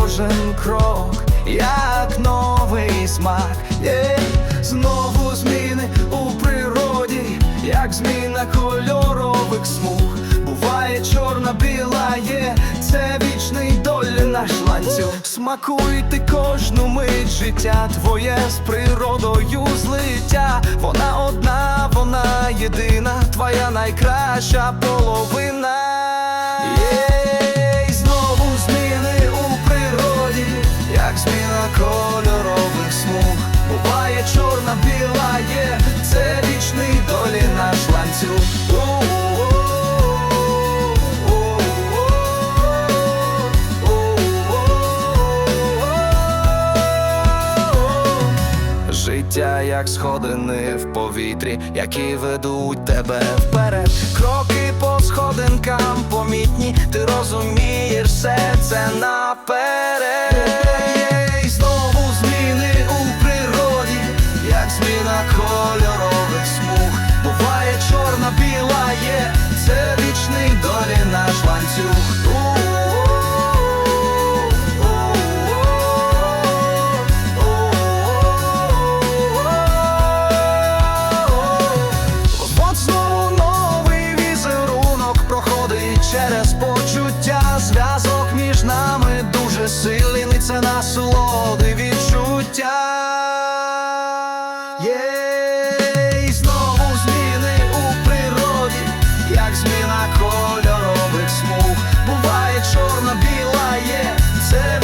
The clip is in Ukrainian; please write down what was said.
кожен крок, як новий смак, є знову зміни у природі, як зміна кольорових смуг. Буває чорна, біла є, це вічний долі наш ланцюг. Смакуй ти кожну мить життя, твоє з природою злиття. Вона одна, вона єдина, твоя найкраща половина. Кольорових смуг. Буває чорна, біла є, це вічний долі наш ланцюг. Життя, як сходини в повітрі, які ведуть тебе вперед. Кроки по сходинкам помітні, ти розумієш все це наперед. дуже сильний, лиця насолоди відчуття. Є і знову зміни у природі, як зміна кольорових смуг. Буває чорно-біла є. це